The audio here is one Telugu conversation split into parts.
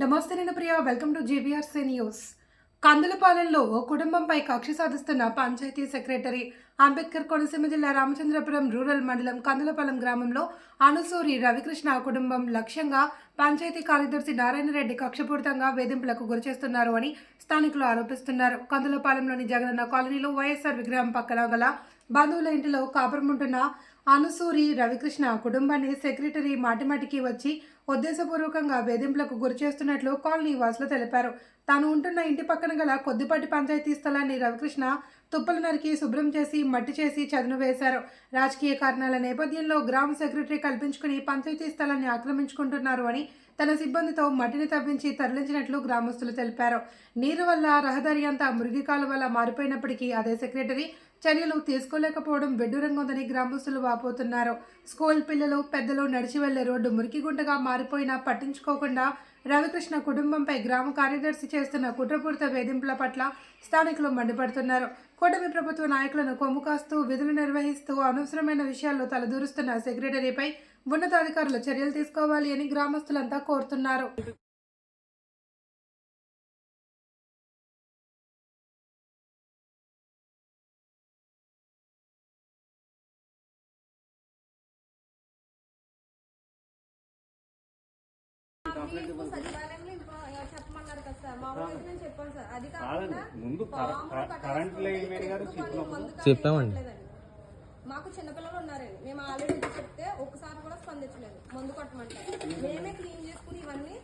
నమస్తే నేను Priya welcome to GBRC news కందులపాలెంలో ఓ కుటుంబంపై కక్ష సాధిస్తున్న పంచాయతీ సెక్రటరీ అంబేద్కర్ కోనసీమ జిల్లా రామచంద్రపురం రూరల్ మండలం కందులపాలెం గ్రామంలో అనుసూరి రవికృష్ణ కుటుంబం లక్ష్యంగా పంచాయతీ కార్యదర్శి నారాయణ రెడ్డి కక్షపూరితంగా వేధింపులకు గురిచేస్తున్నారు అని స్థానికులు ఆరోపిస్తున్నారు. కందులపాలెంలోని జగనన్న కాలనీలో వైఎస్ఆర్ విగ్రహం పక్కన గల బంధువుల ఇంటిలో కాపురముంటున్న అనుసూరి రవికృష్ణ కుటుంబాన్ని సెక్రటరీ మాటిమాటికి వచ్చి ఉద్దేశపూర్వకంగా వేధింపులకు గురిచేస్తున్నట్లు కాలనీ వాసులు తెలిపారు. తాను ఉంటున్న ఇంటి పక్కన గల కొద్దిపాటి పంచాయతీ స్థలాన్ని రవికృష్ణ తుప్పలు నరికి శుభ్రం చేసి మట్టి చేసి చదును వేశారు. రాజకీయ కారణాల నేపథ్యంలో గ్రామ సెక్రటరీ కల్పించుకుని పంచాయతీ స్థలాన్ని ఆక్రమించుకుంటున్నారు అని తన సిబ్బందితో మట్టిని తవ్వించి తరలించినట్లు గ్రామస్తులు తెలిపారు. నీరు వల్ల రహదారి అంతా మురిగి కాలువలా మారిపోయినప్పటికీ అదే సెక్రటరీ చర్యలు తీసుకోలేకపోవడం విడ్డూరంగా ఉందని గ్రామస్తులు వాపోతున్నారు. స్కూల్ పిల్లలు పెద్దలు నడిచి వెళ్ళే రోడ్డు మురికిగుంటగా మారిపోయినా పట్టించుకోకుండా రవికృష్ణ కుటుంబంపై గ్రామ కార్యదర్శి చేస్తున్న కుట్రపూరిత వేధింపుల పట్ల స్థానికులు మండిపడుతున్నారు. కూటమి ప్రభుత్వ నాయకులను కొమ్ము కాస్తూ విధులు నిర్వహిస్తూ అనవసరమైన విషయాల్లో తలదూరుస్తున్న సెక్రటరీపై ఉన్నతాధికారులు చర్యలు తీసుకోవాలి అని గ్రామస్తులంతా కోరుతున్నారు. మీకు సచివాలయంలో చెప్పమన్నారు కదా సార్. నేను చెప్పాను సార్. అది కాదండి కాకుండా ముందు కర- కర- కరెంట్ లైన్ మీద గారు చెప్పినప్పుడు చెప్పామండి. మాకు చిన్నపిల్లలు ఉన్నారండి. మేము ఆల్రెడీ ఇది చెప్తే ఒక్కసారి కూడా స్పందించలేదు. మందు కొట్టమంటే. మేమే క్లీన్ చేసుకుని ఇవన్నీ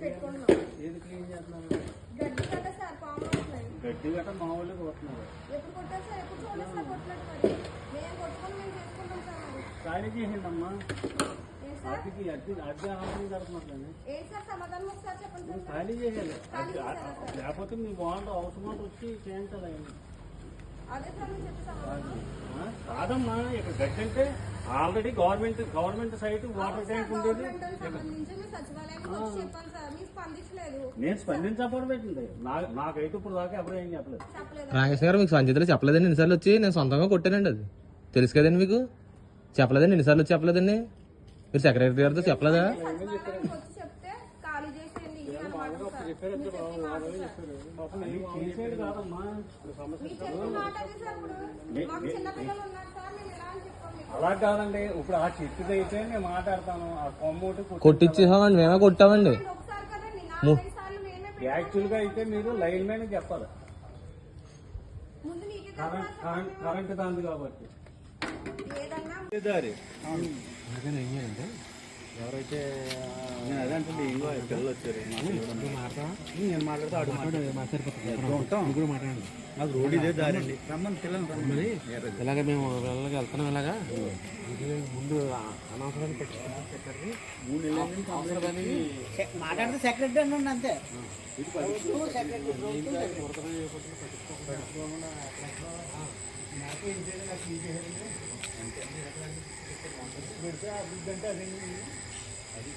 పెట్టుకుంటున్నాం. ఏది క్లీన్ చేస్తున్నారు? గడ్డి కదా సార్ పాములు వస్తున్నాయి గడ్డి గట్ట మా ఎప్పుడు కొట్టారు సార్? ఎప్పుడు చూడలేదు సార్? కొట్టలేదు మరి. మేము కొట్టుకొని మేము చేసుకుంటాం సార్ మరి. ఖాళీ చేసిండమ్మా. ఏం సార్ సమాధానం ఒకసారి చెప్పండి ఖాళీ చేయాలి. లేకపోతే మీ బాగుంటుంది అవసరం వచ్చి చేయించాలి అవన్నీ. అదే సార్ నేను చెప్పి సమాధానం. ఆ? కాదమ్మా ఇక్కడ గడ్డి అంటే already government government site water tank ఉండేది. గవర్నమెంట్ సంబంధించి మీ సచివాలయానికి వచ్చి చెప్పాను సార్. మీరు స్పందించలేదు. నేను స్పందించకపోవడం పెట్టింది నా నాకైతే ఇప్పుడు దాకా ఎవరు ఏం చెప్పలేదు. చెప్పలేదు. రాకేష్ గారు మీకు సంచితలు చెప్పలేదండి. ఎన్నిసార్లు వచ్చి నేను సొంతంగా కొట్టానండి అది. తెలుసు కదండి మీకు? చెప్పలేదండి. ఎన్నిసార్లు వచ్చి చెప్పలేదండి? మీరు సెక్రటరీ గారితో చెప్పలేదా. అలా కాదండి. ఇప్పుడు ఆ చెట్టుది అయితే నేను మాట్లాడతాను. ఆ కొమ్మటి కొట్టించేసామండి. మేమే కొట్టామండి. మీరు ఒకసారి కదండి నాలుగైదు సార్లు మేమే పెట్టాం. యాక్చువల్గా అయితే మీరు లైన్ మ్యాన్ చెప్పాలి. ముందు మీకే కరెంట్ కరెంట్ కరెంట్ దాంది కాబట్టి. ఏదన్నా దారి. ఎవరైతే నేను అదే అంటే ఇంకో పిల్లలు వచ్చారు నేను మాట్లాడితే అడు మాట్లాడండి. నాకు రోడ్ ఇదే దారి అండి. రమ్మని పిల్లలు ఇలాగ మేము వెళ్ళగా వెళ్తున్నాం ఇలాగా? ముందు అనవసరాన్ని మాట్లాడితే సెక్రటరీ అంతే. అది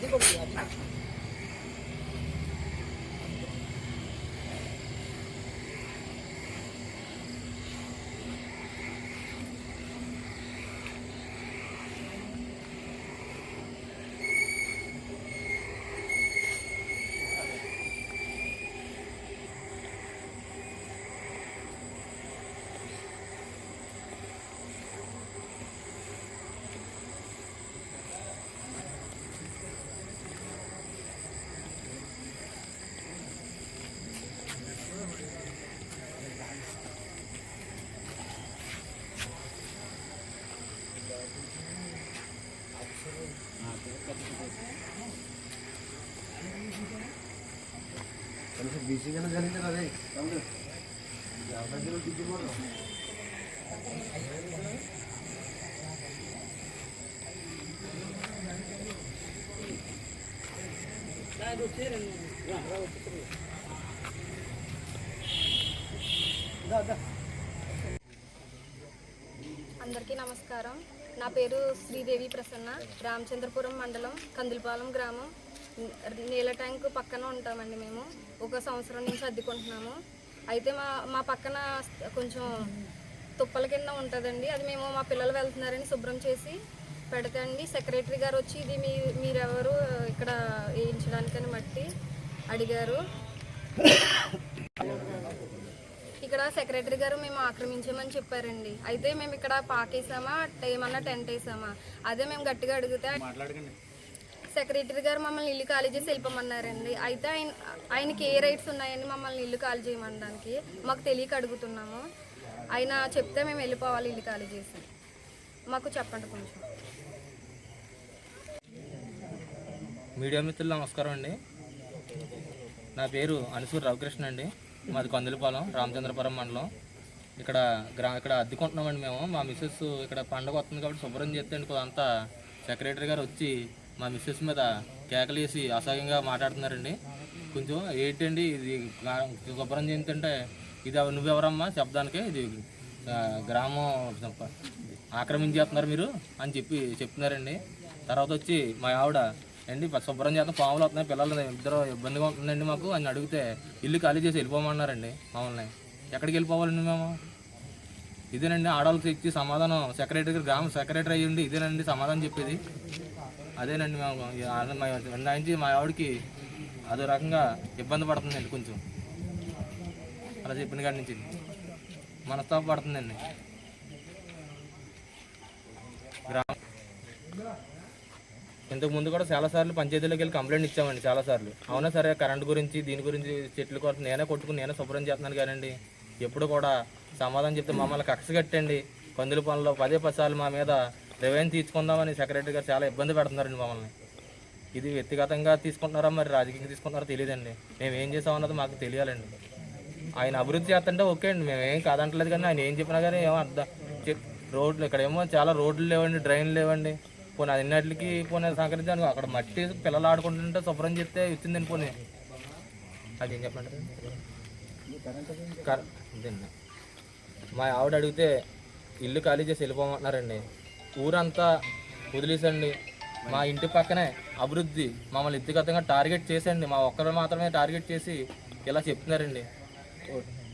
这个厉害 ডিসি কেন জানি না রে అందరికీ నమస్కారం నా పేరు శ్రీదేవి ప్రసన్న రామచంద్రపురం మండలం కందులపాలెం గ్రామం. నీళ్ళ ట్యాంక్ పక్కన ఉంటామండి మేము. ఒక సంవత్సరం నుంచి అద్దెకుంటున్నాము. అయితే మా మా పక్కన కొంచెం తుప్పల కింద ఉంటుందండి. అది మేము మా పిల్లలు వెళ్తున్నారని శుభ్రం చేసి పెడతా అండి. సెక్రటరీ గారు వచ్చి ఇది మీ మీరెవరు ఇక్కడ వేయించడానికని మట్టి అడిగారు. ఇక్కడ సెక్రటరీ గారు మేము ఆక్రమించామని చెప్పారండి. అయితే మేము ఇక్కడ పాకేసామా ఏమన్నా టెంట్ వేసామా? అదే మేము గట్టిగా అడిగితే మాట్లాడకండి. సెక్రటరీ గారు మమ్మల్ని ఇల్లు ఖాళీ చేసి వెళ్ళిపోమన్నారండి. అయితే ఆయన ఆయనకి ఏ రైట్స్ ఉన్నాయని మమ్మల్ని ఇల్లు ఖాళీ చేయమనడానికి మాకు తెలియక అడుగుతున్నాము. ఆయన చెప్తే మేము వెళ్ళిపోవాలి ఇల్లు ఖాళీ చేసి. మాకు చెప్పండి కొంచెం. మీడియా మిత్రులు నమస్కారం అండి. నా పేరు అనుసూర్ రవికృష్ణ అండి. మాది కందులపాలెం రామచంద్రపురం మండలం. ఇక్కడ గ్రా ఇక్కడ అద్దెకుంటున్నామండి మేము. మా మిస్సెస్ ఇక్కడ పండగ వస్తుంది కాబట్టి శుభ్రం చేస్తే అంతా సెక్రటరీ గారు వచ్చి మా మిస్సెస్ మీద కేకలేసి అసహ్యంగా మాట్లాడుతున్నారండి. కొంచెం ఏంటండి ఇది శుభ్రం చేస్తుంటే ఇది నువ్వు నువ్వెవరమ్మా శబ్దానికి ఇది గ్రామం ఆక్రమించేస్తున్నారు మీరు అని చెప్పి చెప్తున్నారండి. తర్వాత వచ్చి మా ఆవిడ అండి శుభ్రం చేత పాములు వస్తున్నాయి పిల్లలు ఇద్దరు ఇబ్బందిగా ఉంటుందండి మాకు. అని అడిగితే ఇల్లు ఖాళీ చేసి వెళ్ళిపోమన్నారండి మమ్మల్ని. ఎక్కడికి వెళ్ళిపోవాలండి మేము? ఇదేనండి ఆడవాళ్ళకి ఇచ్చి సమాధానం సెక్రటరీ గ్రామ సెక్రటరీ అయ్యండి ఇదేనండి సమాధానం చెప్పేది. అదేనండి మేము మా నుంచి మా ఆవిడకి అదో రకంగా ఇబ్బంది పడుతుందండి కొంచెం. అలా చెప్పిన కాడి నుంచి మనస్తాప పడుతుందండి. గ్రామ ఇంతకు ముందు కూడా చాలా సార్లు పంచాయతీలోకి వెళ్ళి కంప్లైంట్ ఇచ్చామండి చాలా సార్లు. అవునా సరే కరెంట్ గురించి దీని గురించి చెట్లు కోసం నేనే కొట్టుకుని నేనే శుభ్రం చేస్తున్నాను కానండి. ఎప్పుడు కూడా సమాధానం చెప్తే మమ్మల్ని కక్ష కట్టండి. కందుల పనులు పదే పది సార్లు మా మీద రివైన్ తీసుకుందామని సెక్రటరీ గారు చాలా ఇబ్బంది పెడుతున్నారండి మమ్మల్ని. ఇది వ్యక్తిగతంగా తీసుకుంటున్నారా మరి రాజకీయంగా తీసుకుంటున్నారో తెలియదండి. మేము ఏం చేసామన్నది మాకు తెలియాలండి. ఆయన అభివృద్ధి చేస్తుంటే ఓకే అండి మేము ఏం కాదంటలేదు కానీ ఆయన ఏం చెప్పినా కానీ ఏమో అర్థం. చెప్ రోడ్లు ఇక్కడ ఏమో చాలా రోడ్లు లేవండి డ్రైన్లు లేవండి. పోనీ అన్నిటికి పోనీ సహకరించాను అక్కడ మట్టి పిల్లలు ఆడుకుంటుంటే శుభ్రం చేస్తే వచ్చిందండి పోనీ. అది ఏం చెప్పండి మా ఆవిడ అడిగితే ఇల్లు ఖాళీ చేసి వెళ్ళిపోమంటున్నారండి. ఊరంతా వదిలేసండి. మా ఇంటి పక్కనే అభివృద్ధి మమ్మల్ని వ్యక్తిగతంగా టార్గెట్ చేసండి మా ఒక్కరు మాత్రమే టార్గెట్ చేసి ఇలా చెప్తున్నారండి.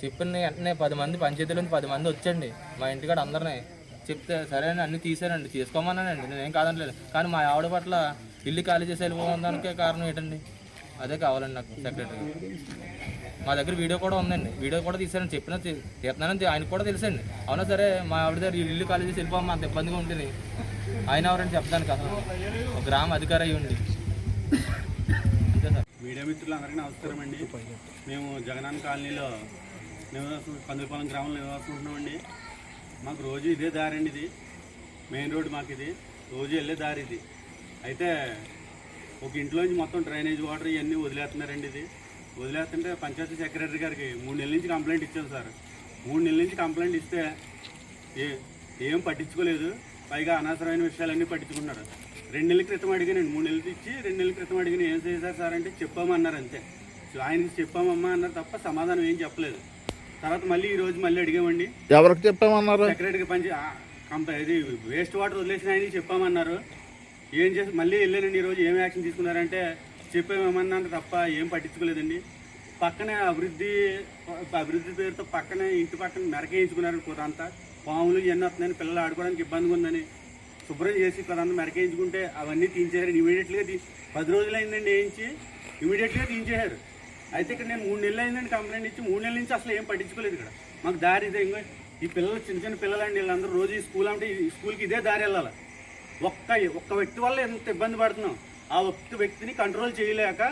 చెప్పిన వెంటనే పది మంది పంచాయతీల పది మంది వచ్చండి. మా ఇంటికాడ అందరినీ చెప్తే సరే అని అన్ని తీసారండి తీసుకోమన్నానండి నేనేం కాదనలేదు. కానీ మా ఆవిడ పట్ల ఇల్లు ఖాళీ చేసి వెళ్ళిపోవడానికి కారణం ఏంటండి? అదే కావాలండి నాకు సెక్రటరీ మా దగ్గర వీడియో కూడా ఉందండి. వీడియో కూడా తీసారని చెప్పిన తీస్తున్నానని ఆయనకు కూడా తెలుసండి. అవునా సరే మా ఆవిడ దగ్గర ఇల్లు ఖాళీ చేసి వెళ్ళిపోమా అంత ఇబ్బందిగా ఉంటుంది ఆయన ఎవరని చెప్తాను కదా ఒక గ్రామ అధికారి అయ్యి ఉండి. అంతే సార్. మీడియా మిత్రులందరికీ నమస్కారం అండి. మేము జగనాన్ కాలనీలో నివాసం కందులపాలెం గ్రామంలో నివాసం ఉంటున్నామండి. మాకు రోజు ఇదే దారి అండి ఇది మెయిన్ రోడ్ మాకు ఇది రోజు వెళ్ళే దారి ఇది అయితే ఒక ఇంట్లోంచి మొత్తం డ్రైనేజ్ వాటర్ ఇవన్నీ వదిలేస్తున్నారండి ఇది. వదిలేస్తుంటే పంచాయతీ సెక్రటరీ గారికి మూడు నెలల నుంచి కంప్లైంట్ ఇచ్చాం సార్. మూడు నెలల నుంచి కంప్లైంట్ ఇస్తే ఏ ఏం పట్టించుకోలేదు. పైగా అనవసరమైన విషయాలన్నీ పట్టించుకున్నారు. రెండు నెలల క్రితం అడిగానండి మూడు నెలలు ఇచ్చి రెండు నెలల క్రితం అడిగిన. ఏం చేశారు సార్ అంటే చెప్పామన్నారు అంతే. సో ఆయనకి చెప్పామమ్మా అన్నారు తప్ప సమాధానం ఏం చెప్పలేదు. తర్వాత మళ్ళీ ఈ రోజు మళ్ళీ అడిగామండి. ఎవరికి చెప్పామన్నారు? సెక్రటరీకి పని కంప ఇది వేస్ట్ వాటర్ వదిలేసిన ఆయనకి చెప్పామన్నారు. ఏం చేసి మళ్ళీ వెళ్ళానండి ఈరోజు ఏం యాక్షన్ తీసుకున్నారంటే చెప్పామన్నారు తప్ప ఏం పట్టించుకోలేదండి. పక్కనే అభివృద్ధి అభివృద్ధి పేరుతో పక్కనే ఇంటి పక్కన మెరకేయించుకున్నారు కొంతంతా పాములు ఇవన్నీ వస్తున్నాయని పిల్లలు ఆడుకోవడానికి ఇబ్బందిగా ఉందని శుభ్రం చేసి కొంత మెరకేయించుకుంటే అవన్నీ తీయించేశారు ఇమీడియట్గా తీ పది రోజులు అయిందండి వేయించి ఇమీడియట్గా తీయించేశారు అయితే ఇక్కడ నేను మూడు నెలలు అయిందండి కంప్లైంట్ ఇచ్చి మూడు నెలల నుంచి అసలు ఏం పట్టించుకోలేదు ఇక్కడ. మాకు దారి ఇదే ఇంకా ఈ పిల్లలు చిన్న చిన్న పిల్లలండి వీళ్ళందరూ రోజు ఈ స్కూల్ అంటే ఈ స్కూల్కి ఇదే దారి వెళ్ళాలి. ఒక్క ఒక్క వ్యక్తి వల్ల ఎంత ఇబ్బంది పడుతున్నాం? ఆ ఒక్క వ్యక్తిని కంట్రోల్ చేయలేక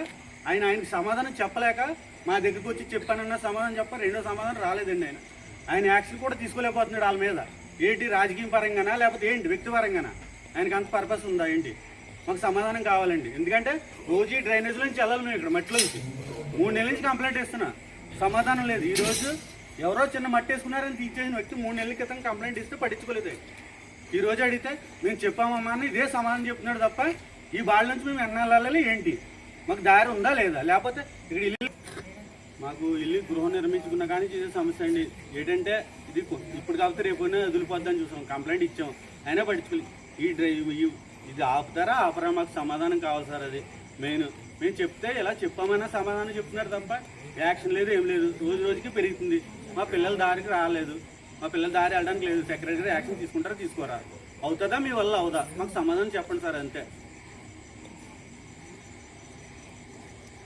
ఆయన ఆయనకి సమాధానం చెప్పలేక మా దగ్గరికి వచ్చి చెప్పానన్న సమాధానం చెప్ప రెండో సమాధానం రాలేదండి ఆయన. ఆయన యాక్షన్ కూడా తీసుకోలేకపోతున్నాడు వాళ్ళ మీద. ఏంటి రాజకీయ పరంగానా లేకపోతే ఏంటి వ్యక్తి పరంగానా? ఆయనకి అంత పర్పస్ ఉందా ఏంటి? మాకు సమాధానం కావాలండి. ఎందుకంటే రోజు ఈ డ్రైనేజ్ నుంచి వెళ్ళాలి మేము ఇక్కడ మట్టిలోంచి మూడు నెలల నుంచి కంప్లైంట్ ఇస్తున్నా సమాధానం లేదు. ఈరోజు ఎవరో చిన్న మట్టి వేసుకున్నారని తీసేసిన వ్యక్తి మూడు నెలల క్రితం కంప్లైంట్ ఇస్తే పట్టించుకోలేదు. ఈరోజు అడిగితే మేము చెప్పామమ్మా అని ఇదే సమాధానం చెప్తున్నాడు తప్ప ఈ బాళ్ళ నుంచి మేము ఎన్నాళ్ళాలి ఏంటి? మాకు దారి ఉందా లేదా? లేకపోతే ఇక్కడ ఇల్లు మాకు ఇల్లు గృహం నిర్మించుకున్న కానీ చేసే సమస్య అండి. ఏంటంటే ఇది ఇప్పుడు కాకపోతే రేపు వదిలిపోద్దని చూసాం. కంప్లైంట్ ఇచ్చాం. అయినా పట్టించుకోలేదు. ఈ డ్రైవ్ ఇది ఆపుతారా ఆపరా? మాకు సమాధానం కావాలి సార్ అది. మెయిన్. మేము చెప్తే ఇలా చెప్పామన్నా సమాధానం చెప్తున్నారు తప్ప యాక్షన్ లేదు ఏం లేదు. రోజు రోజుకి పెరుగుతుంది. మా పిల్లల దారికి రాలేదు. మా పిల్లల దారి వెళ్ళడానికి లేదు. సెక్రటరీ యాక్షన్ తీసుకుంటారా తీసుకోరా? అవుతుందా? మీ వల్ల అవుదా? మాకు సమాధానం చెప్పండి సార్ అంతే.